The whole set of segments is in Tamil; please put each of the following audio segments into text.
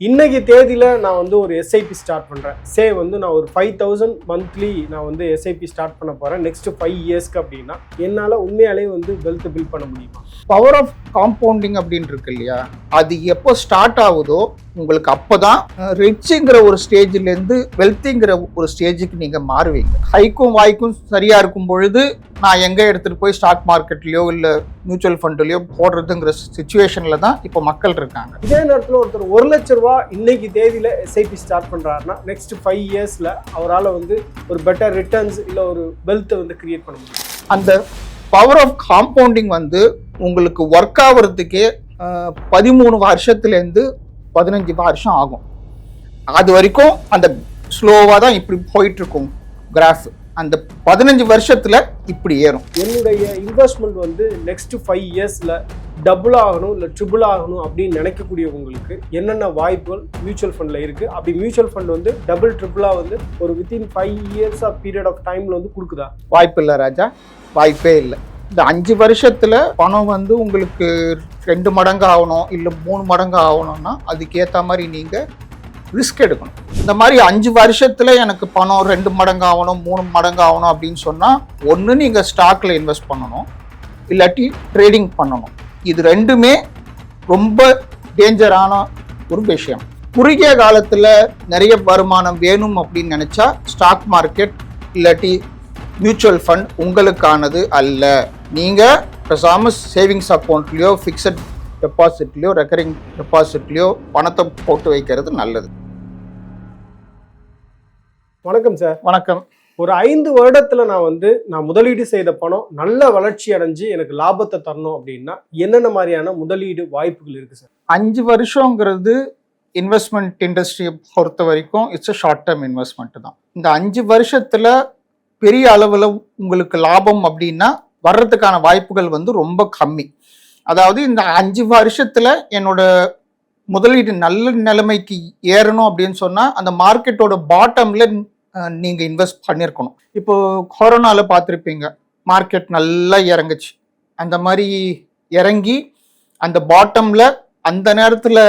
இன்னைக்கு தேதியில் நான் வந்து ஒரு எஸ்ஐபி ஸ்டார்ட் பண்ணுறேன் சே வந்து நான் ஒரு ஃபைவ் தௌசண்ட் மந்த்லி நான் வந்து எஸ்ஐபி ஸ்டார்ட் பண்ண போகிறேன் நெக்ஸ்ட் ஃபைவ் இயர்ஸ்க்கு அப்படின்னா என்னால் உண்மையாலே வந்து வெல்த் பில்ட் பண்ண முடியுமா? பவர் ஆஃப் காம்பவுண்டிங் அப்படின்னு இருக்கு இல்லையா? அது எப்போ ஸ்டார்ட் ஆகுதோ உங்களுக்கு அப்போதான் ரிச்சுங்கிற ஒரு ஸ்டேஜ்லேருந்து வெல்த்திங்கிற ஒரு ஸ்டேஜுக்கு நீங்கள் மாறுவீங்க. ஹைக்கும் வாய்க்கும் சரியாக இருக்கும் பொழுது நான் எங்கே எடுத்துகிட்டு போய் ஸ்டாக் மார்க்கெட்லேயோ இல்லை மியூச்சுவல் ஃபண்ட்லேயோ போடுறதுங்கிற சுச்சுவேஷனில் தான் இப்போ மக்கள் இருக்காங்க. இதே நேரத்தில் ஒருத்தர் ஒரு லட்ச ரூபா இன்னைக்கு தேதியில எஸ்ஐபி ஸ்டார்ட் பண்றாருன்னா நெக்ஸ்ட் ஃபைவ் இயர்ஸ்ல அவரால் வந்து ஒரு பெட்டர் ரிட்டர்ன்ஸ் இல்லை ஒரு வெல்த்தை வந்து கிரியேட் பண்ண முடியும். அந்த பவர் ஆஃப் காம்பவுண்டிங் வந்து உங்களுக்கு ஒர்க் ஆகுறதுக்கே பதிமூணு வருஷத்துலேருந்து பதினஞ்சு வருஷம் ஆகும். அது வரைக்கும் அந்த ஸ்லோவாக தான் இப்படி போயிட்டு இருக்கும் கிராஃப் அந்த பதினஞ்சு வருஷத்துல இப்படி ஏறும். என்னுடைய இன்வெஸ்ட்மெண்ட் வந்து நெக்ஸ்ட் ஃபைவ் இயர்ஸ்ல டபுள் ஆகணும் இல்லை ட்ரிபிள் ஆகணும் அப்படின்னு நினைக்கக்கூடியவங்களுக்கு என்னென்ன வாய்ப்புகள் மியூச்சுவல் ஃபண்டில் இருக்கு? அப்படி மியூச்சுவல் ஃபண்ட் வந்து டபுள் ட்ரிபிளாக வந்து ஒரு within five years of period of டைம்ல வந்து கொடுக்குதா? வாய்ப்பு இல்லை ராஜா. வாய்ப்பே இல்லை. இந்த அஞ்சு வருஷத்துல பணம் வந்து உங்களுக்கு ரெண்டு மடங்கு ஆகணும் இல்லை மூணு மடங்கு ஆகணும்னா அதுக்கேற்ற மாதிரி நீங்க ரிஸ்க் எடுக்கணும். இந்த மாதிரி அஞ்சு வருஷத்துல எனக்கு பணம் ரெண்டு மடங்கு ஆகணும் மூணு மடங்கு ஆகணும் அப்படின்னு சொன்னா ஒன்று நீங்க ஸ்டாக்ல இன்வெஸ்ட் பண்ணணும் இல்லாட்டி ட்ரேடிங் பண்ணணும். இது ரெண்டுமே ரொம்ப டேஞ்சரான ஒரு விஷயம். குறுகிய காலத்தில் நிறைய வருமானம் வேணும் அப்படின்னு நினச்சா ஸ்டாக் மார்க்கெட் இல்லாட்டி மியூச்சுவல் ஃபண்ட் உங்களுக்கானது அல்ல. நீங்க பேசாம சேவிங்ஸ் அக்கௌண்ட்லயோ ஃபிக்ஸட் டெபாசிட்லயோ ரெக்கரிங் டெபாசிட்லயோ பணத்தை போட்டு வைக்கிறது நல்லது. வணக்கம் சார் வணக்கம். ஒரு ஐந்து வருடத்துல நான் வந்து நான் முதலீடு செய்த பணம் நல்ல வளர்ச்சி அடைஞ்சு எனக்கு லாபத்தை தரணும் அப்படின்னா என்னென்ன மாதிரியான முதலீடு வாய்ப்புகள் இருக்கு சார் அஞ்சு வருஷங்கிறது இன்வெஸ்ட்மெண்ட் இண்டஸ்ட்ரியை பொறுத்த வரைக்கும் it's a short term investment தான். இந்த அஞ்சு வருஷத்துல பெரிய அளவில் உங்களுக்கு லாபம் அப்படின்னா வர்றதுக்கான வாய்ப்புகள் வந்து ரொம்ப கம்மி. அதாவது இந்த அஞ்சு வருஷத்துல என்னோட முதலீடு நல்ல நிலைமைக்கு ஏறணும் அப்படின்னு சொன்னால் அந்த மார்க்கெட்டோட பாட்டமில் நீங்கள் இன்வெஸ்ட் பண்ணியிருக்கணும் இப்போ கொரோனாவில் பார்த்துருப்பீங்க மார்க்கெட் நல்லா இறங்குச்சு. அந்த மாதிரி இறங்கி அந்த பாட்டமில் அந்த நேரத்தில்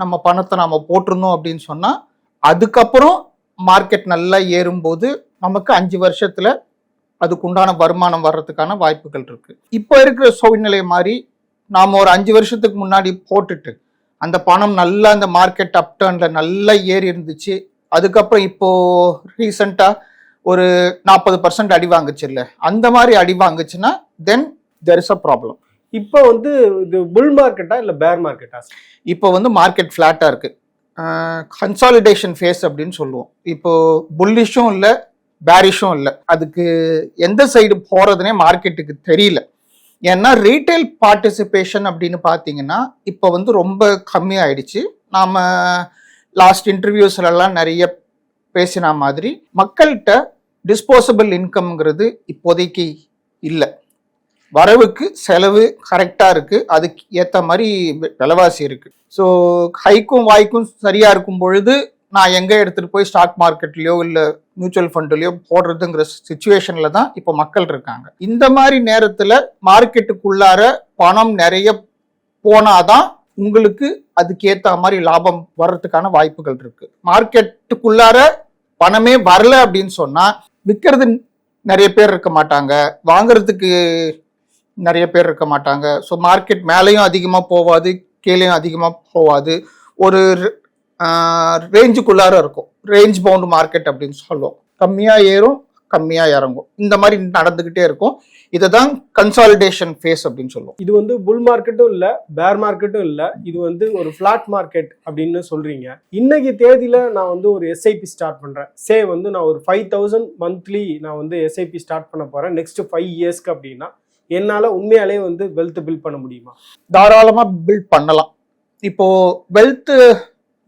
நம்ம பணத்தை நம்ம போட்டிருந்தோம் அப்படின்னு சொன்னால் அதுக்கப்புறம் மார்க்கெட் நல்லா ஏறும்போது நமக்கு அஞ்சு வருஷத்தில் அதுக்குண்டான வருமானம் வர்றதுக்கான வாய்ப்புகள் இருக்கு. இப்போ இருக்கிற சூழ்நிலை மாதிரி நாம ஒரு அஞ்சு வருஷத்துக்கு முன்னாடி போட்டுட்டு அந்த பணம் நல்லா அந்த மார்க்கெட் அப்டர்ன்ல நல்லா ஏறி இருந்துச்சு. அதுக்கப்புறம் இப்போ ரீசெண்டா ஒரு நாற்பது பர்சன்ட் அடி வாங்குச்சு இல்ல. அந்த மாதிரி அடி வாங்குச்சுன்னா then there is a problem இப்போ வந்து இது புல் மார்க்கெட்டா இல்லை பேர் மார்க்கெட்டா இப்போ வந்து மார்க்கெட் ஃப்ளாட்டாக இருக்கு. கன்சாலிடேஷன் ஃபேஸ் அப்படின்னு சொல்லுவோம். இப்போ புல்லிஷும் இல்லை பேரிஷும் இல்லை. அதுக்கு எந்த சைடு போகிறதுனே மார்க்கெட்டுக்கு தெரியல. ஏன்னா ரீட்டைல் பார்ட்டிசிபேஷன் அப்படின்னு பார்த்தீங்கன்னா இப்போ வந்து ரொம்ப கம்மியாயிடுச்சு. நாம் லாஸ்ட் இன்டர்வியூஸ்லலாம் நிறைய பேசின மாதிரி மக்கள்கிட்ட டிஸ்போசபிள் இன்கம்ங்கிறது இப்போதைக்கு இல்லை. வரவுக்கு செலவு கரெக்டாக இருக்குது அதுக்கு ஏற்ற மாதிரி விலைவாசி இருக்குது ஸோ ஹைக்கும் வாய்க்கும் சரியாக இருக்கும் பொழுது நான் எங்கே எடுத்துகிட்டு போய் ஸ்டாக் மார்க்கெட்லேயோ இல்லை மியூச்சுவல் ஃபண்ட்லயோ போடுறதுங்கிற சுச்சுவேஷனில் தான் இப்போ மக்கள் இருக்காங்க. இந்த மாதிரி நேரத்தில் மார்க்கெட்டுக்குள்ளார பணம் நிறைய போனாதான் உங்களுக்கு அதுக்கேற்ற மாதிரி லாபம் வர்றதுக்கான வாய்ப்புகள் இருக்கு. மார்க்கெட்டுக்குள்ளார பணமே வரல அப்படின்னு சொன்னால் விற்கிறது நிறைய பேர் இருக்க மாட்டாங்க. வாங்குறதுக்கு நிறைய பேர் இருக்க மாட்டாங்க. ஸோ மார்க்கெட் மேலேயும் அதிகமாக போகாது கீழேயும் அதிகமாக போகாது ஒரு ரேஞ்சுக்குள்ளார இருக்கும். ரேஞ்ச் பவுண்ட் மார்க்கெட் அப்படின்னு சொல்லுவோம். கம்மியாக ஏறும் கம்மியாக இறங்கும். இந்த மாதிரி நடந்துக்கிட்டே இருக்கும். இதை தான் கன்சாலிடேஷன் ஃபேஸ் அப்படின்னு சொல்லுவோம். இது வந்து புல் மார்க்கெட்டும் இல்ல பேர் மார்க்கெட்டும் இல்ல இது வந்து ஒரு ஃபிளாட் மார்க்கெட் அப்படின்னு சொல்றீங்க. இன்னைக்கு தேதியில நான் வந்து ஒரு எஸ்ஐபி ஸ்டார்ட் பண்றேன். சே வந்து நான் ஒரு ஃபைவ் தௌசண்ட் மந்த்லி நான் வந்து எஸ்ஐபி ஸ்டார்ட் பண்ண போறேன். நெக்ஸ்ட் ஃபைவ் இயர்ஸ்க்கு அப்படின்னா என்னால உண்மையாலே வந்து வெல்த் பில்ட் பண்ண முடியுமா? தாராளமாக பில்ட் பண்ணலாம். இப்போ வெல்த்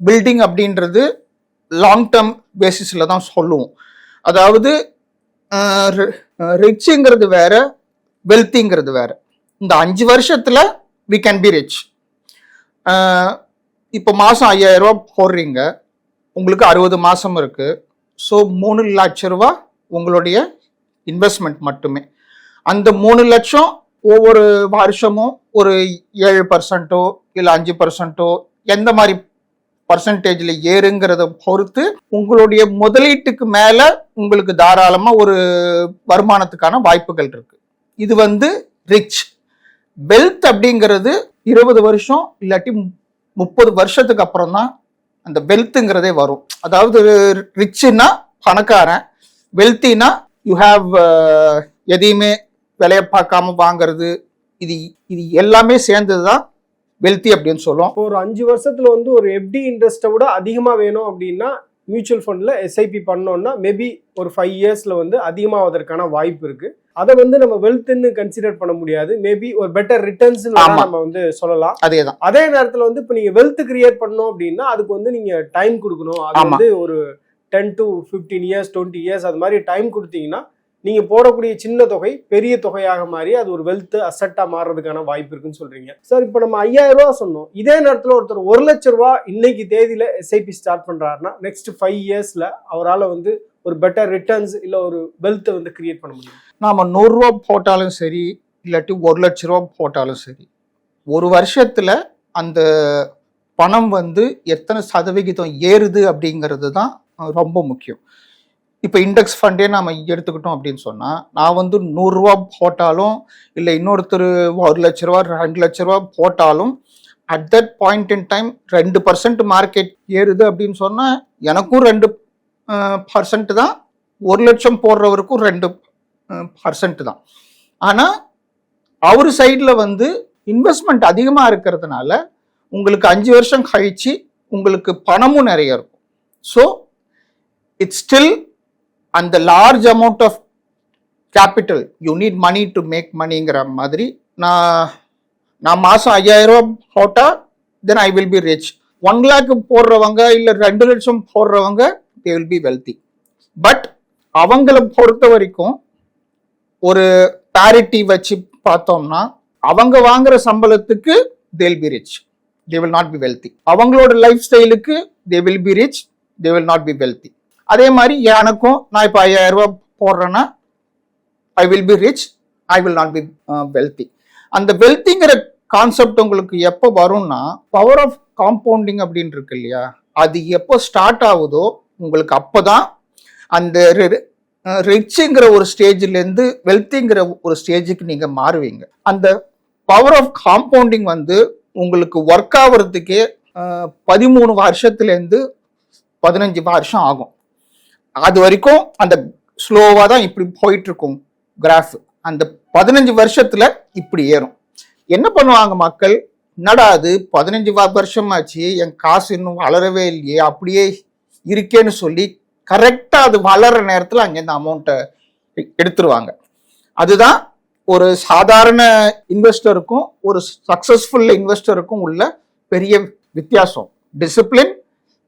பில்டிங் அப்படின்றது லாங் டேர்ம் பேசிஸில் தான் சொல்லுவோம். அதாவது ரிச்சுங்கிறது வேற வெல்த்திங்கிறது வேற. இந்த அஞ்சு வருஷத்தில் வி கேன் பி ரிச் இப்போ மாதம் ஐயாயிரரூபா போடுறீங்க. உங்களுக்கு அறுபது மாதம் இருக்குது ஸோ மூணு லட்ச ரூபா உங்களுடைய இன்வெஸ்ட்மெண்ட் மட்டுமே. அந்த மூணு லட்சம் ஒவ்வொரு வருஷமும் ஒரு ஏழு பர்சன்ட்டோ இல்லை அஞ்சு பர்சன்ட்டோ எந்த மாதிரி பர்சன்டேஜில் ஏறுங்கிறத பொறுத்து உங்களுடைய முதலீட்டுக்கு மேலே உங்களுக்கு தாராளமாக ஒரு வருமானத்துக்கான வாய்ப்புகள் இருக்குது இது வந்து ரிச் வெல்த் அப்படிங்கிறது இருபது வருஷம் இல்லாட்டி முப்பது வருஷத்துக்கு அப்புறம் தான் அந்த வெல்த்துங்கிறதே வரும். அதாவது ரிச்சுன்னா பணக்காரன் வெல்த்தினா யூ ஹாவ் எதையுமே விலையை பார்க்காம வாங்குறது இது இது எல்லாமே சேர்ந்தது தான் வெல்த்தி அப்படின்னு சொல்லுவோம். ஒரு அஞ்சு வருஷத்துல வந்து ஒரு எஃப்டி இன்ட்ரெஸ்ட்டை விட அதிகமா வேணும் அப்படின்னா மியூச்சுவல் ஃபண்ட்ல எஸ்ஐபி பண்ணோம்னா மேபி ஒரு ஃபைவ் இயர்ஸ்ல வந்து அதிகமாவதற்கான வாய்ப்பு இருக்கு. அதை வந்து நம்ம வெல்த்னு கன்சிடர் பண்ண முடியாது. மேபி ஒரு பெட்டர் ரிட்டர்ன்ஸ். நம்ம வந்து சொல்லலாம். அதே தான் அதே நேரத்துல வந்து இப்போ நீங்க வெல்த் கிரியேட் பண்ணோம் அப்படின்னா அதுக்கு வந்து நீங்க டைம் கொடுக்கணும். அது. வந்து ஒரு ten to fifteen years twenty years அது மாதிரி டைம் கொடுத்தீங்கன்னா நீங்கள் போடக்கூடிய சின்ன தொகை பெரிய தொகையாக மாறி அது ஒரு வெல்த் அசட்டாக மாறுறதுக்கான வாய்ப்பு இருக்குன்னு சொல்கிறீங்க சார் இப்போ நம்ம ஐயாயிரம் ரூபா சொன்னோம். இதே நேரத்தில் ஒருத்தர் ஒரு லட்ச ரூபா இன்னைக்கு தேதியில் எஸ்ஐபி ஸ்டார்ட் பண்ணுறாருன்னா நெக்ஸ்ட் ஃபைவ் இயர்ஸில் அவரால் வந்து ஒரு பெட்டர் ரிட்டர்ன்ஸ் இல்லை ஒரு வெல்த்தை வந்து கிரியேட் பண்ண முடியும். நாம நூறுரூவா போட்டாலும் சரி இல்லாட்டி ஒரு லட்ச ரூபா போட்டாலும் சரி ஒரு வருஷத்தில் அந்த பணம் வந்து எத்தனை சதவிகிதம் ஏறுது அப்படிங்கிறது தான் ரொம்ப முக்கியம். இப்போ இண்டெக்ஸ் ஃபண்டே நம்ம எடுத்துக்கிட்டோம் அப்படின்னு சொன்னால் நான் வந்து நூறுரூவா போட்டாலும் இல்லை இன்னொருத்தர் ஒரு லட்ச ரூபா ரெண்டு லட்ச ரூபா போட்டாலும் at that point in time ரெண்டு பர்சன்ட் மார்க்கெட் ஏறுது அப்படின்னு சொன்னால் எனக்கும் ரெண்டு பர்சன்ட் தான் ஒரு லட்சம் போடுறவருக்கும் ரெண்டு பர்சன்ட் தான். ஆனால் அவர் சைடில் வந்து இன்வெஸ்ட்மெண்ட் அதிகமாக இருக்கிறதுனால உங்களுக்கு அஞ்சு வருஷம் கழிச்சு உங்களுக்கு பணமும் நிறைய இருக்கும். ஸோ இட்ஸ் ஸ்டில் அந்த large amount of capital you need money to make மணிங்கிற மாதிரி நான் நான் மாதம் ஐயாயிரம் ரூபா போட்டால் then I will be rich one lakh போடுறவங்க இல்லை ரெண்டு லட்சம் போடுறவங்க they will be wealthy but அவங்கள பொறுத்த வரைக்கும் ஒரு பேரிட்டி வச்சு பார்த்தோம்னா அவங்க வாங்குற சம்பளத்துக்கு they'll be rich they will not be wealthy அவங்களோட லைஃப் ஸ்டைலுக்கு they will be rich they will not be wealthy அதே மாதிரி எனக்கும் நான் இப்போ ஐயாயிரம் ரூபாய் போடுறேன்னா I will be rich I will not be wealthy அந்த வெல்த்திங்கிற கான்செப்ட் உங்களுக்கு எப்போ வரும்னா பவர் ஆஃப் காம்பவுண்டிங் அப்படின்னு இருக்கு இல்லையா? அது எப்போ ஸ்டார்ட் ஆகுதோ உங்களுக்கு அப்போதான் அந்த ரிச்சுங்கிற ஒரு ஸ்டேஜ்லேருந்து வெல்த்திங்கிற ஒரு ஸ்டேஜுக்கு நீங்கள் மாறுவீங்க. அந்த பவர் ஆஃப் காம்பவுண்டிங் வந்து உங்களுக்கு ஒர்க் ஆகுறதுக்கே பதிமூணு வருஷத்துலேருந்து பதினஞ்சு வருஷம் ஆகும். அது வரைக்கும் அந்த ஸ்லோவாக தான் இப்படி போயிட்டு இருக்கும் கிராஃப் அந்த பதினஞ்சு வருஷத்துல இப்படி ஏறும். என்ன பண்ணுவாங்க மக்கள்? என்னடா அது? பதினஞ்சு வருஷம் ஆச்சு என் காசு இன்னும் வளரவே இல்லையே அப்படியே இருக்கேன்னு சொல்லி கரெக்டாக அது வளர்கிற நேரத்தில் அங்கேருந்து அமௌண்ட்டை எடுத்துருவாங்க. அதுதான் ஒரு சாதாரண இன்வெஸ்டருக்கும் ஒரு சக்சஸ்ஃபுல் இன்வெஸ்டருக்கும் உள்ள பெரிய வித்தியாசம். டிசிப்ளின்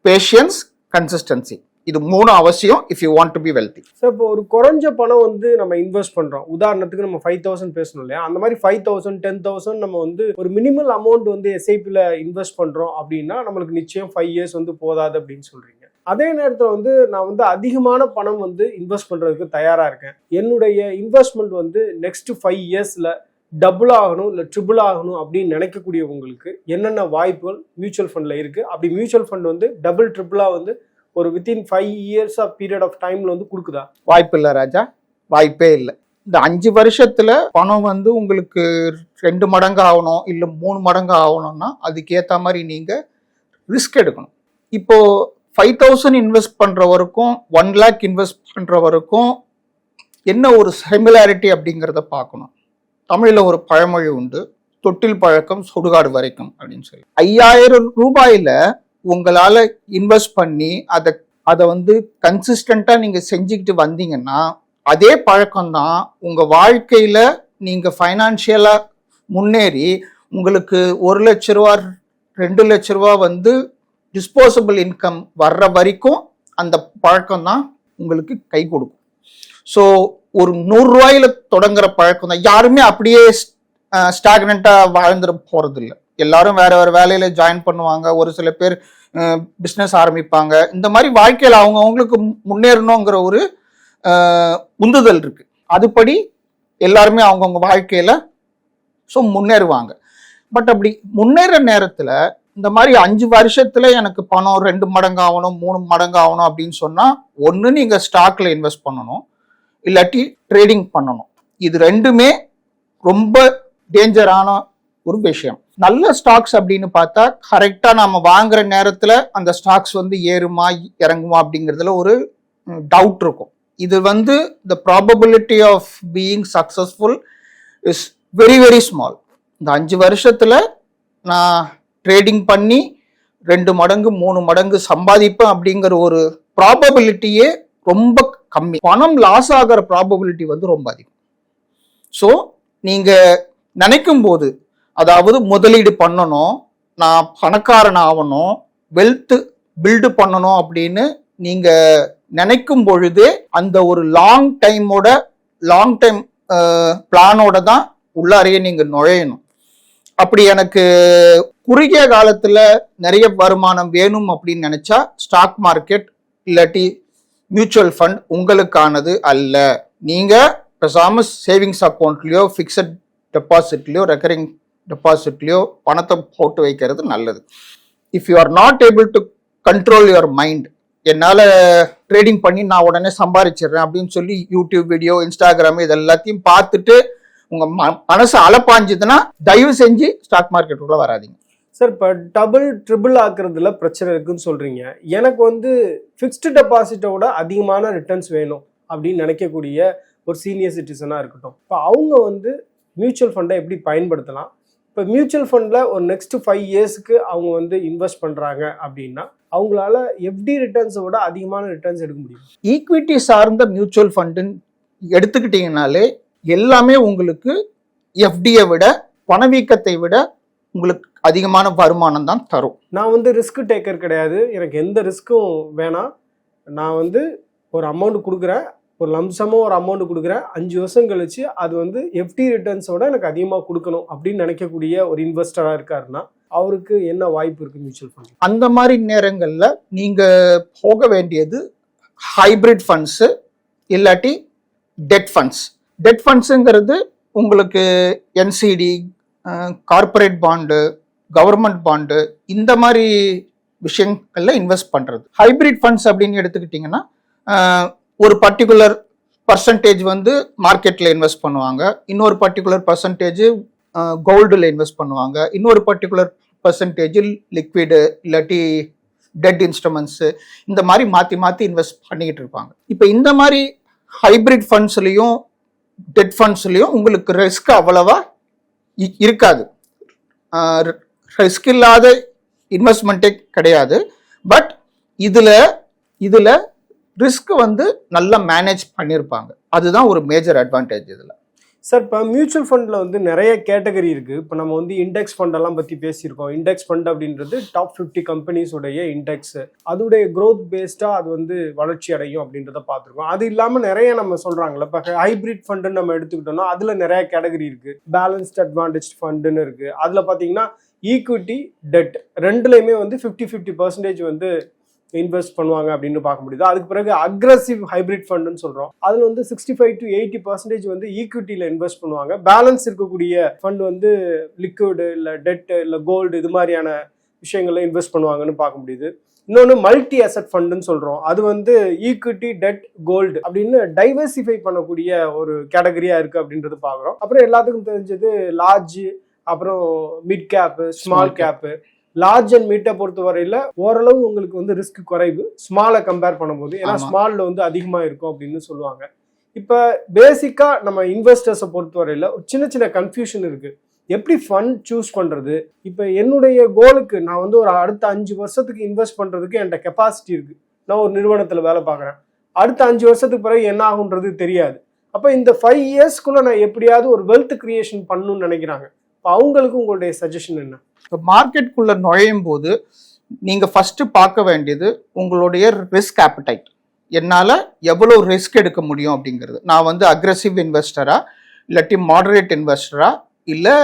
பேஷியன்ஸ் கன்சிஸ்டன்சி இது மூணு அவசியம் if you want to be wealthy sir இப்போ ஒரு குறைஞ்ச பணம் வந்து நம்ம இன்வெஸ்ட் பண்றோம். உதாரணத்துக்கு நம்ம ஃபைவ் தௌசண்ட் பேசணும் இல்லையா? அந்த மாதிரி ஃபைவ் தௌசண்ட் டென் தௌசண்ட் நம்ம வந்து ஒரு மினிமல் அமௌண்ட் வந்து எஸ்ஐபியில் இன்வெஸ்ட் பண்றோம் அப்படின்னா நம்மளுக்கு நிச்சயம் ஃபைவ் இயர்ஸ் வந்து போதாது அப்படின்னு சொல்றீங்க. அதே நேரத்தில் வந்து நான் வந்து அதிகமான பணம் வந்து இன்வெஸ்ட் பண்ணுறதுக்கு தயாராக இருக்கேன். என்னுடைய இன்வெஸ்ட்மெண்ட் வந்து நெக்ஸ்ட் ஃபைவ் இயர்ஸில் டபுள் ஆகணும் இல்லை ட்ரிபிள் ஆகணும் அப்படின்னு நினைக்கக்கூடியவங்களுக்கு என்னென்ன வாய்ப்புகள் மியூச்சுவல் ஃபண்டில் இருக்குது அப்படி மியூச்சுவல் ஃபண்ட் வந்து டபுள் ட்ரிபிளாக வந்து ஒரு within five years of period of டைம்ல வந்து கொடுக்குதா? வாய்ப்பு இல்லை ராஜா. வாய்ப்பே இல்லை. இந்த அஞ்சு வருஷத்துல பணம் வந்து உங்களுக்கு ரெண்டு மடங்கு ஆகணும் இல்லை மூணு மடங்கு ஆகணும்னா அதுக்கேற்ற மாதிரி நீங்க ரிஸ்க் எடுக்கணும். இப்போ ஃபைவ் தௌசண்ட் இன்வெஸ்ட் பண்றவருக்கும் ஒன் லேக் இன்வெஸ்ட் பண்றவருக்கும் என்ன ஒரு சிமிலாரிட்டி அப்படிங்கிறத பார்க்கணும். தமிழில் ஒரு பழமொழி உண்டு தொட்டில் பழக்கம் சுடுகாடு வரைக்கும் அப்படின்னு சொல்லி. ஐயாயிரம் ரூபாயில உங்களால் இன்வெஸ்ட் பண்ணி அதை அதை வந்து கன்சிஸ்டண்ட்டாக நீங்கள் செஞ்சுக்கிட்டு வந்தீங்கன்னா அதே பழக்கம் தான் வாழ்க்கையில் நீங்கள் ஃபைனான்ஷியலாக முன்னேறி உங்களுக்கு ஒரு லட்ச ரூபா ரெண்டு லட்ச ரூபா வந்து டிஸ்போசபிள் இன்கம் வர்ற வரைக்கும் அந்த பழக்கம் தான் உங்களுக்கு கை கொடுக்கும். ஸோ ஒரு நூறுரூவாயில் தொடங்குற பழக்கம் தான் யாருமே அப்படியே ஸ்டாக்னண்ட்டாக வாழ்ந்துட போகிறதில்லை எல்லாரும் வேற வேற வேலையில ஜாயின் பண்ணுவாங்க. ஒரு சில பேர் பிஸ்னஸ் ஆரம்பிப்பாங்க. இந்த மாதிரி வாழ்க்கையில் அவங்க அவங்களுக்கு முன்னேறணுங்கிற ஒரு உந்துதல் இருக்கு. அதுபடி எல்லாருமே அவங்கவுங்க வாழ்க்கையில ஸோ முன்னேறுவாங்க. பட் அப்படி முன்னேற நேரத்தில் இந்த மாதிரி அஞ்சு வருஷத்துல எனக்கு பணம் ரெண்டு மடங்கு ஆகணும் மூணு மடங்கு ஆகணும் அப்படின்னு சொன்னா ஒன்று நீங்க ஸ்டாக்ல இன்வெஸ்ட் பண்ணணும். இல்லாட்டி ட்ரேடிங் பண்ணணும். இது ரெண்டுமே ரொம்ப டேஞ்சரான ஒரு விஷயம். நல்ல ஸ்டாக்ஸ் அப்படின்னு பார்த்தா கரெக்டாக நாம் வாங்குற நேரத்தில் அந்த ஸ்டாக்ஸ் வந்து ஏறுமா இறங்குமா அப்படிங்கிறதுல ஒரு டவுட் இருக்கும். இது வந்து the probability of being successful is very very small இந்த அஞ்சு வருஷத்தில் நான் ட்ரேடிங் பண்ணி ரெண்டு மடங்கு மூணு மடங்கு சம்பாதிப்பேன் அப்படிங்கிற ஒரு ப்ராபபிலிட்டியே ரொம்ப கம்மி. பணம் லாஸ் ஆகிற ப்ராபபிலிட்டி வந்து ரொம்ப அதிகம். ஸோ நீங்கள் நினைக்கும் போது அதாவது முதலீடு பண்ணணும் நான் பணக்காரன் ஆகணும் வெல்த்து பில்டு பண்ணணும் அப்படின்னு நீங்க நினைக்கும் பொழுதே அந்த ஒரு லாங் டைமோட லாங் டைம் பிளானோட தான் உள்ளாரையே நீங்க நுழையணும். அப்படி எனக்கு குறுகிய காலத்துல நிறைய வருமானம் வேணும் அப்படின்னு நினைச்சா ஸ்டாக் மார்க்கெட் இல்லாட்டி மியூச்சுவல் ஃபண்ட் உங்களுக்கானது அல்ல. நீங்க பேசாம சேவிங்ஸ் அக்கௌண்ட்லயோ ஃபிக்ஸட் டெபாசிட்லயோ ரெக்கரிங் டெபாசிட்லயோ பணத்தை போட்டு வைக்கிறது நல்லது. If you are not able to control your mind என்னால் ட்ரேடிங் பண்ணி நான் உடனே சம்பாதிச்சிடுறேன் அப்படின்னு சொல்லி யூடியூப் வீடியோ இன்ஸ்டாகிராம் இது எல்லாத்தையும் பார்த்துட்டு உங்கள் ம- மனசு அலப்பாஞ்சுதுன்னா தயவு செஞ்சு ஸ்டாக் மார்க்கெட்டுக்குள்ள வராதீங்க. சார் இப்போ டபுள் ட்ரிபிள் ஆக்குறதுல பிரச்சனை இருக்குன்னு சொல்கிறீங்க எனக்கு வந்து ஃபிக்ஸ்டு டெபாசிட்டோட அதிகமான ரிட்டர்ன்ஸ் வேணும் அப்படின்னு நினைக்கக்கூடிய ஒரு சீனியர் சிட்டிசனாக இருக்கட்டும். இப்போ அவங்க வந்து மியூச்சுவல் ஃபண்டை எப்படி பயன்படுத்தலாம்? இப்போ மியூச்சுவல் ஃபண்டில் ஒரு நெக்ஸ்ட் ஃபைவ் இயர்ஸ்க்கு அவங்க வந்து இன்வெஸ்ட் பண்ணுறாங்க அப்படின்னா அவங்களால எஃப்டி ரிட்டர்ன்ஸை விட அதிகமான ரிட்டர்ன்ஸ் எடுக்க முடியும். ஈக்விட்டி சார்ந்த மியூச்சுவல் ஃபண்டுன்னு எடுத்துக்கிட்டீங்கனாலே எல்லாமே உங்களுக்கு எஃப்டியை விட பணவீக்கத்தை விட உங்களுக்கு அதிகமான வருமானம் தான் தரும். நான் வந்து ரிஸ்க் டேக்கர் கிடையாது. எனக்கு எந்த ரிஸ்க்கும் வேணாம். நான் வந்து ஒரு அமௌண்ட் கொடுக்குறேன். ஒரு லம்சமாக ஒரு அமௌண்ட் கொடுக்குறேன். அஞ்சு வருஷம் கழிச்சு அது வந்து எஃப்டி ரிட்டர்ன்ஸோட எனக்கு அதிகமாக கொடுக்கணும் அப்படின்னு நினைக்கக்கூடிய ஒரு இன்வெஸ்டராக இருக்காருன்னா அவருக்கு என்ன வாய்ப்பு இருக்குது மியூச்சுவல் ஃபண்ட் அந்த மாதிரி நேரங்களில் நீங்கள் போக வேண்டியது ஹைபிரிட் ஃபண்ட்ஸு இல்லாட்டி டெட் ஃபண்ட்ஸ் டெட் ஃபண்ட்ஸுங்கிறது உங்களுக்கு NCD corporate bond government bond இந்த மாதிரி விஷயங்களில் இன்வெஸ்ட் பண்ணுறது ஹைபிரிட் ஃபண்ட்ஸ் அப்படின்னு எடுத்துக்கிட்டிங்கன்னா ஒரு பர்டிகுலர் பர்சன்டேஜ் வந்து மார்க்கெட்டில் இன்வெஸ்ட் பண்ணுவாங்க. இன்னொரு பர்டிகுலர் பர்சன்டேஜ் கோல்டில் இன்வெஸ்ட் பண்ணுவாங்க. இன்னொரு பர்டிகுலர் பர்சன்டேஜில் லிக்விடு இல்லாட்டி டெட் இன்ஸ்ட்ருமெண்ட்ஸு இந்த மாதிரி மாற்றி மாற்றி இன்வெஸ்ட் பண்ணிக்கிட்டு இருப்பாங்க. இப்போ இந்த மாதிரி ஹைபிரிட் ஃபண்ட்ஸ்லையும் டெட் ஃபண்ட்ஸ்லையும் உங்களுக்கு ரிஸ்க் அவ்வளவா இருக்காது. ரிஸ்க் இல்லாத இன்வெஸ்ட்மெண்ட்டே கிடையாது. பட் இதில் இதில் ரிஸ்க் வந்து நல்லா மேனேஜ் பண்ணியிருப்பாங்க அதுதான் ஒரு மேஜர் அட்வான்டேஜ் இதில். சார் இப்போ மியூச்சுவல் ஃபண்டில் வந்து நிறைய கேட்டகரி இருக்குது இப்போ நம்ம வந்து இண்டெக்ஸ் ஃபண்டெல்லாம் பற்றி பேசியிருக்கோம். இண்டெக்ஸ் ஃபண்ட் அப்படின்றது டாப் ஃபிஃப்டி கம்பெனிஸுடைய இண்டெக்ஸு அதோடைய க்ரோத் பேஸ்டாக அது வந்து வளர்ச்சி அடையும் அப்படின்றத பார்த்துருக்கோம். அது இல்லாமல் நிறைய நம்ம சொல்கிறாங்களே இப்போ ஹைபிரிட் ஃபண்டுன்னு நம்ம எடுத்துக்கிட்டோம்னா அதில் நிறைய கேட்டகரி இருக்குது பேலன்ஸ்ட் அட்வான்டேஜ் ஃபண்டுன்னு இருக்குது அதில் பார்த்தீங்கன்னா ஈக்விட்டி டெட் ரெண்டுலையுமே வந்து ஃபிஃப்டி ஃபிஃப்டி பர்சன்டேஜ் வந்து இன்வெஸ்ட் பண்ணுவாங்க அப்படின்னு பார்க்க முடியுது. அதுக்கு பிறகு அக்ரஸிவ் ஹைபிரிட் ஃபண்டுன்னு சொல்கிறோம் அதில் வந்து sixty five to eighty percentage வந்து ஈக்விட்டியில் இன்வெஸ்ட் பண்ணுவாங்க. பேலன்ஸ் இருக்கக்கூடிய ஃபண்ட் வந்து லிக்விடு இல்லை டெட் இல்லை கோல்டு இது மாதிரியான விஷயங்கள்ல இன்வெஸ்ட் பண்ணுவாங்கன்னு பார்க்க முடியுது. இன்னொன்று மல்டி அசெட் ஃபண்டுன்னு சொல்கிறோம் அது வந்து ஈக்விட்டி டெட் கோல்டு அப்படின்னு டைவர்சிஃபை பண்ணக்கூடிய ஒரு கேட்டகரியாக இருக்குது அப்படின்றது பார்க்குறோம். அப்புறம் எல்லாத்துக்கும் தெரிஞ்சது லார்ஜ் அப்புறம் mid cap small. Cap large and மீட்டை பொறுத்த வரையில ஓரளவு உங்களுக்கு வந்து ரிஸ்க் குறைவு. ஸ்மாலை கம்பேர் பண்ணும்போது ஏன்னா. ஸ்மால்ல வந்து அதிகமாக இருக்கும் அப்படின்னு சொல்லுவாங்க. இப்போ பேசிக்காக நம்ம இன்வெஸ்டர்ஸை பொறுத்தவரையில் ஒரு சின்ன சின்ன கன்ஃபியூஷன் இருக்கு. எப்படி ஃபண்ட் சூஸ் பண்ணுறது இப்போ என்னுடைய கோலுக்கு நான் வந்து ஒரு அடுத்த அஞ்சு வருஷத்துக்கு இன்வெஸ்ட் பண்ணுறதுக்கு என்கிட்ட கெப்பாசிட்டி இருக்கு. நான் ஒரு நிறுவனத்தில் வேலை பார்க்குறேன். அடுத்த அஞ்சு வருஷத்துக்கு பிறகு என்ன ஆகுன்றது தெரியாது. அப்போ இந்த ஃபைவ் இயர்ஸ்க்குள்ள நான் எப்படியாவது ஒரு வெல்த் கிரியேஷன் பண்ணணும்னு நினைக்கிறாங்க. அவங்களுக்கு உங்களுடைய சஜஷன் என்ன? இப்போ மார்க்கெட்டுக்குள்ளே நுழையும் போது நீங்கள் ஃபஸ்ட்டு பார்க்க வேண்டியது உங்களுடைய ரிஸ்க் ஆப்படைட் என்னால் எவ்வளோ ரிஸ்க் எடுக்க முடியும் அப்படிங்கிறது. நான் வந்து அக்ரெசிவ் இன்வெஸ்டரா இல்லாட்டி மாடரேட் இன்வெஸ்டரா இல்லை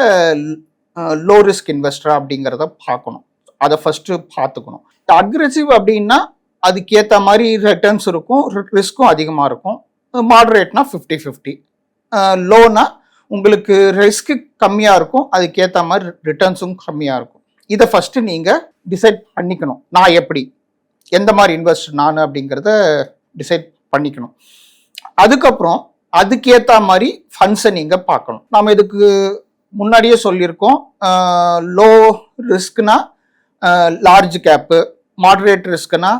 லோ ரிஸ்க் இன்வெஸ்டரா அப்படிங்கிறத பார்க்கணும். அதை ஃபஸ்ட்டு பார்த்துக்கணும். அக்ரெசிவ் அப்படின்னா அதுக்கேற்ற மாதிரி ரிட்டர்ன்ஸ் இருக்கும் ரிஸ்க்கும் அதிகமாக இருக்கும். மாடரேட்னா ஃபிஃப்டி ஃபிஃப்டி லோனா உங்களுக்கு ரிஸ்க் கம்மியாக இருக்கும். அதுக்கேற்ற மாதிரி ரிட்டர்ன்ஸும் கம்மியாக இருக்கும். இதை ஃபர்ஸ்ட் நீங்க டிசைட் பண்ணிக்கணும். நான் எப்படி? எந்த மாதிரி இன்வெஸ்ட் நான் அப்படிங்கிறத டிசைட் பண்ணிக்கணும். அதுக்கப்புறம் அதுக்கேற்ற மாதிரி ஃபண்ட்ஸை நீங்க பார்க்கணும். நாம இதுக்கு முன்னாடியே சொல்லியிருக்கோம். லோ ரிஸ்க்னா large cap moderate ரிஸ்க்னா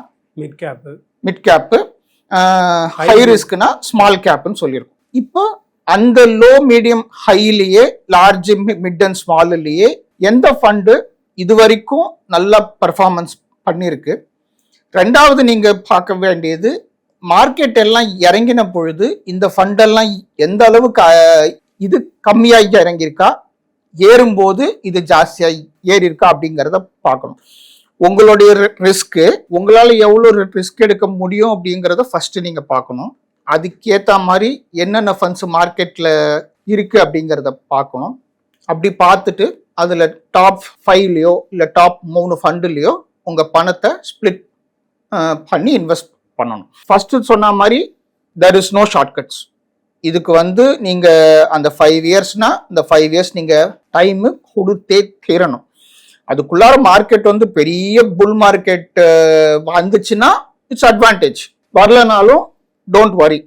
mid cap mid cap high ரிஸ்க்னா small கேப்னு சொல்லியிருக்கோம். இப்போ அந்த லோ மீடியம் ஹைலேயே லார்ஜ் மிட் அண்ட் ஸ்மால்லையே எந்த ஃபண்டு இது வரைக்கும் நல்ல பர்ஃபார்மன்ஸ் பண்ணியிருக்கு ரெண்டாவது நீங்கள் பார்க்க வேண்டியது மார்க்கெட் எல்லாம் இறங்கின பொழுது இந்த ஃபண்டெல்லாம் எந்த அளவுக்கு இது கம்மியாகி இறங்கியிருக்கா? ஏறும்போது இது ஜாஸ்தியாக ஏறி இருக்கா அப்படிங்கிறத பார்க்கணும். உங்களுடைய ரிஸ்க்கு உங்களால் எவ்வளோ ரிஸ்க் எடுக்க முடியும் அப்படிங்கிறத ஃபஸ்ட்டு நீங்கள் பார்க்கணும். அதுக்கேற்ற மாதிரி என்னென்ன ஃபண்ட்ஸ் மார்க்கெட்டில் இருக்குது அப்படிங்கிறத பார்க்கணும். அப்படி பார்த்துட்டு அதில் டாப் ஃபைவ்லேயோ இல்லை டாப் மூணு ஃபண்டுலேயோ உங்கள் பணத்தை ஸ்ப்ளிட் பண்ணி இன்வெஸ்ட் பண்ணணும். ஃபஸ்ட்டு சொன்ன மாதிரி தெர் இஸ் நோ ஷார்ட்கட்ஸ் இதுக்கு வந்து நீங்கள் அந்த ஃபைவ் இயர்ஸ்னால் இந்த ஃபைவ் இயர்ஸ் நீங்கள் டைமு கொடுத்தே தீரணும். அதுக்குள்ளார மார்க்கெட் வந்து பெரிய புல் மார்க்கெட் வந்துச்சுன்னா இட்ஸ் அட்வான்டேஜ் வரலனாலும் டோன்ட் வரி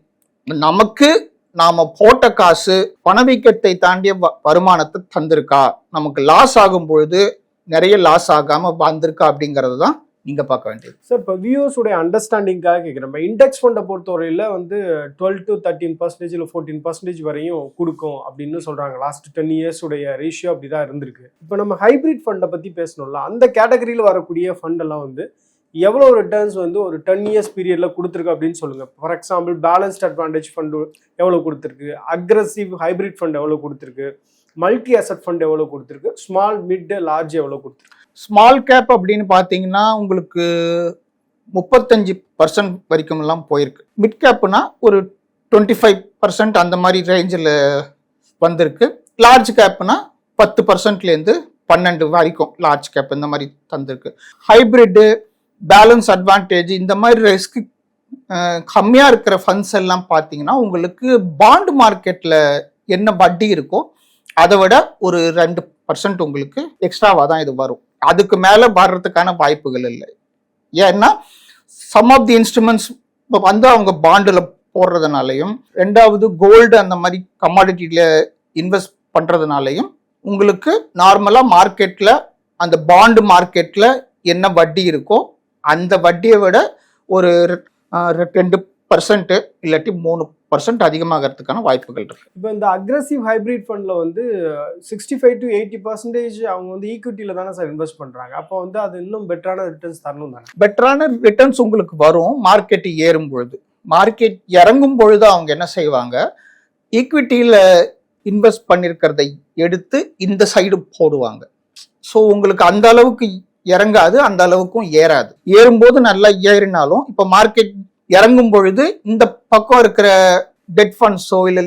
நமக்கு நாம போட்ட காசு பணவீக்கத்தை தாண்டிய வ- வருமானத்தை தந்திருக்கா? நமக்கு லாஸ் ஆகும் பொழுது நிறைய லாஸ் ஆகாம வந்திருக்கா அப்படிங்கறது தான் நீங்க பார்க்க வேண்டியது. சார் இப்போ வியூஸுடைய அண்டர்ஸ்டாண்டிங்காக கேட்குறேன் இப்போ இண்டெக்ஸ் ஃபண்டை பொறுத்தவரையில் வந்து டுவெல் டு தேர்ட்டீன் பர்சன்டேஜ் இல்லை ஃபோர்டீன் பர்சன்டேஜ் வரையும் கொடுக்கும் அப்படின்னு சொல்கிறாங்க லாஸ்ட் டென் இயர்ஸ் உடைய ரேஷியோ அப்படி தான் இருந்திருக்கு. இப்போ நம்ம ஹைபிரிட் ஃபண்டை பற்றி பேசணும்ல அந்த கேட்டகரியில் வரக்கூடிய ஃபண்டெல்லாம் எல்லாம் வந்து எவ்வளோ ரிட்டர்ன்ஸ் வந்து ஒரு டென் இயர்ஸ் பீரியடில் கொடுத்துருக்கு அப்படின்னு சொல்லுங்கள் for example balanced advantage fund எவ்வளோ கொடுத்துருக்கு? அக்ரஸிவ் ஹைபிரிட் ஃபண்ட் எவ்வளோ கொடுத்துருக்கு? மல்டி அசட் ஃபண்ட் எவ்வளோ கொடுத்துருக்கு? ஸ்மால் மிட் லார்ஜ் எவ்வளோ கொடுத்துருக்கு? ஸ்மால் கேப் அப்படின்னு பார்த்தீங்கன்னா உங்களுக்கு முப்பத்தஞ்சு பர்சன்ட் வரைக்கும் எல்லாம் போயிருக்கு. மிட் கேப்னா ஒரு டுவெண்ட்டி ஃபைவ் பர்சன்ட் அந்த மாதிரி ரேஞ்சில் வந்திருக்கு. லார்ஜ் கேப்னா பத்து பர்சன்ட்லேருந்து பன்னெண்டு வரைக்கும் லார்ஜ் கேப் இந்த மாதிரி தந்திருக்கு. ஹைபிரிட்டு பேலன்ஸ் அட்வான்டேஜ் இந்த மாதிரி ரிஸ்க் கம்மியாக இருக்கிற ஃபண்ட்ஸ் எல்லாம் பார்த்தீங்கன்னா உங்களுக்கு பாண்ட் மார்க்கெட்டில் என்ன வட்டி இருக்கோ அதை விட ஒரு ரெண்டு பர்சன்ட் உங்களுக்கு எக்ஸ்ட்ராவாக தான் இது வரும். அதுக்கு மேலே வர்றதுக்கான வாய்ப்புகள் இல்லை. ஏன்னா சம் ஆஃப் தி இன்ஸ்ட்ருமெண்ட்ஸ் வந்து அவங்க பாண்டில் போடுறதுனாலையும் ரெண்டாவது கோல்டு அந்த மாதிரி கமாடிட்டியில் இன்வெஸ்ட் பண்ணுறதுனாலையும் உங்களுக்கு நார்மலாக மார்க்கெட்டில் அந்த பாண்டு மார்க்கெட்டில் என்ன வட்டி இருக்கோ அந்த வட்டியை விட ஒரு ரெண்டு பர்சன்ட் இல்லாட்டி மூணு பர்சன்ட் அதிகமாகிறதுக்கான வாய்ப்புகள் இருக்கு. இப்போ இந்த அக்ரஸிவ் ஹைபிரிட் ஃபண்டில் வந்து sixty five to eighty percentage அவங்க வந்து ஈக்விட்டியில் தானே சார் இன்வெஸ்ட் பண்ணுறாங்க அப்போ வந்து அது இன்னும் பெட்டரான ரிட்டர்ன்ஸ் தரணும் தானே? பெட்டரான ரிட்டர்ன்ஸ் உங்களுக்கு வரும். மார்க்கெட் ஏறும் பொழுது மார்க்கெட் இறங்கும் பொழுது அவங்க என்ன செய்வாங்க? ஈக்விட்டியில் இன்வெஸ்ட் பண்ணியிருக்கிறதை எடுத்து இந்த சைடு போடுவாங்க. ஸோ உங்களுக்கு அந்த அளவுக்கு இறங்காது அந்த அளவுக்கும் ஏறாது. ஏறும்போது நல்லா ஏறினாலும் இப்போ மார்க்கெட் இறங்கும் பொழுது இந்த பக்கம் இருக்கிற டெட் ஃபண்ட்ஸோ இல்லை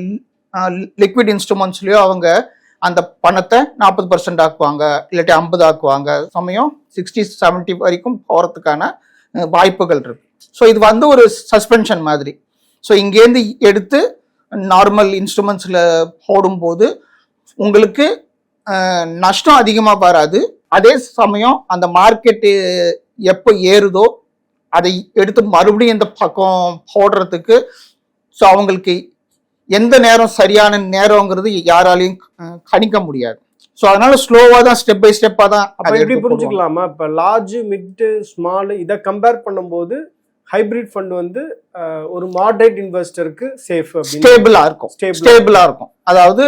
லிக்விட் இன்ஸ்ட்ருமெண்ட்ஸ்லயோ அவங்க அந்த பணத்தை நாற்பது பர்சன்ட் ஆக்குவாங்க இல்லாட்டி ஐம்பது ஆக்குவாங்க. சமயம் சிக்ஸ்டி 70 வரைக்கும் போகிறதுக்கான வாய்ப்புகள் இருக்கு. ஸோ இது வந்து ஒரு சஸ்பென்ஷன் மாதிரி. ஸோ இங்கேருந்து எடுத்து நார்மல் இன்ஸ்ட்ருமெண்ட்ஸில் போடும்போது உங்களுக்கு நஷ்டம் அதிகமாக வராது. அதே சமயம் அந்த மார்க்கெட்டு எப்போ ஏறுதோ அதை எடுத்து மறுபடியும் இந்த பக்கம் போடுறதுக்கு ஸோ அவங்களுக்கு எந்த நேரம் சரியான நேரங்கிறது யாராலையும் கணிக்க முடியாது ஸோ அதனால ஸ்லோவாக தான் ஸ்டெப் பை ஸ்டெப்பாக தான் எப்படி. புரிஞ்சுக்கலாமா இப்போ லார்ஜ் மிட் ஸ்மால் இதை கம்பேர் பண்ணும்போது ஹைபிரிட் ஃபண்ட் வந்து ஒரு மாடரேட் இன்வெஸ்டருக்கு சேஃப் அப்படின்னு ஸ்டேபிளா இருக்கும். ஸ்டேபிளா இருக்கும். அதாவது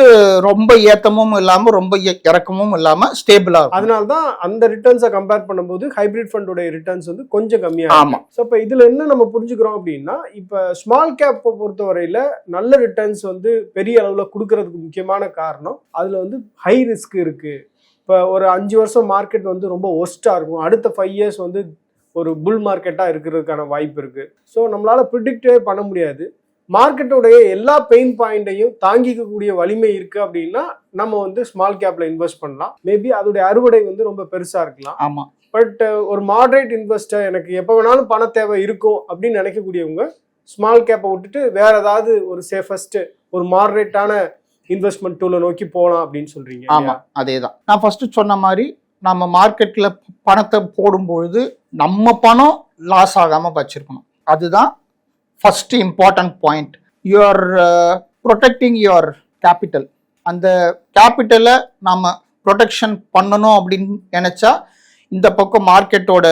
ரொம்ப ஏத்தமும் இல்லாம ரொம்ப இறக்கமும் இல்லாம ஸ்டேபிளா இருக்கும். அதனால தான் அந்த ரிட்டர்ன்ஸை கம்பேர் பண்ணும்போது ஹைபிரிட் ஃபண்டோட ரிட்டர்ன்ஸ் வந்து கொஞ்சம் கம்மியாக ஆமா. ஸோ இப்போ இதில் என்ன நம்ம புரிஞ்சுக்கிறோம் அப்படின்னா இப்போ ஸ்மால் கேப்பை பொறுத்தவரையில் நல்ல ரிட்டர்ன்ஸ் வந்து பெரிய அளவில் கொடுக்கறதுக்கு முக்கியமான காரணம் அதில் வந்து ஹை ரிஸ்க் இருக்குது இப்போ ஒரு அஞ்சு வருஷம் மார்க்கெட் வந்து ரொம்ப ஒஸ்ட்டாக இருக்கும். அடுத்த ஃபைவ் இயர்ஸ் வந்து ஒரு புல் மார்க்கெட்டாக இருக்கிறதுக்கான வாய்ப்பு இருக்குது ஸோ நம்மளால் ப்ரிடிக்டே பண்ண முடியாது. மார்க்கெட்டோடைய எல்லா பெயின் பாயிண்ட்டையும் தாங்கிக்கக்கூடிய வலிமை இருக்குது அப்படின்னா நம்ம வந்து ஸ்மால் கேப்பில் இன்வெஸ்ட் பண்ணலாம். மேபி அதோடைய அறுவடை வந்து ரொம்ப பெருசாக இருக்கலாம். ஆமா. பட் ஒரு மாடரேட் இன்வெஸ்டர் எனக்கு எப்போ வேணாலும் பண தேவை இருக்கும் அப்படின்னு நினைக்கக்கூடியவங்க ஸ்மால் கேப்பை விட்டுட்டு வேற ஏதாவது ஒரு சேஃபஸ்ட் ஒரு மாடரேட்டான இன்வெஸ்ட்மெண்ட் டூலை நோக்கி போகலாம் அப்படின்னு சொல்றீங்க ஆமா அதேதான். நான் ஃபர்ஸ்ட் சொன்ன மாதிரி நம்ம மார்க்கெட்டில் பணத்தை போடும் பொழுது நம்ம பணம் லாஸ் ஆகாமல் வச்சுருக்கணும். அதுதான் first important point you're protecting your capital அந்த கேபிட்டலை நம்ம ப்ரொடெக்ஷன் பண்ணணும் அப்படின்னு நினச்சா இந்த பக்கம் மார்க்கெட்டோட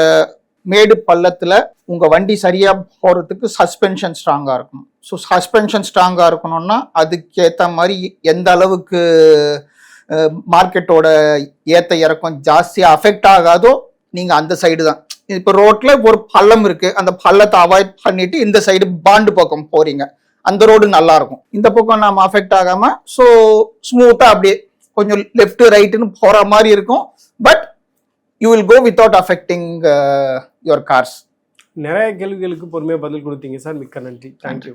மேடு பள்ளத்தில் உங்கள் வண்டி சரியாக போகிறதுக்கு சஸ்பென்ஷன் ஸ்ட்ராங்காக இருக்கணும். ஸோ சஸ்பென்ஷன் ஸ்ட்ராங்காக இருக்கணும்னா அதுக்கேற்ற மாதிரி எந்த அளவுக்கு மார்க்கெட்டோட ஏற்ற இறக்கம் ஜாஸ்தியாக அஃபெக்ட் ஆகாதோ நீங்கள் அந்த சைடு தான். இப்போ ரோட்டில் ஒரு பள்ளம் இருக்குது அந்த பள்ளத்தை அவாய்ட் பண்ணிட்டு இந்த சைடு பாண்டு பக்கம் போகிறீங்க அந்த ரோடு நல்லா இருக்கும். இந்த பக்கம் நாம் அஃபெக்ட் ஆகாமல் ஸோ ஸ்மூத்தாக அப்படியே கொஞ்சம் லெஃப்ட் ரைட்டுன்னு போகிற மாதிரி இருக்கும். But you will go without affecting your cars நிறைய கேள்விகளுக்கு பொறுமையாக பதில் கொடுத்தீங்க சார். மிக்க நன்றி. தேங்க்யூ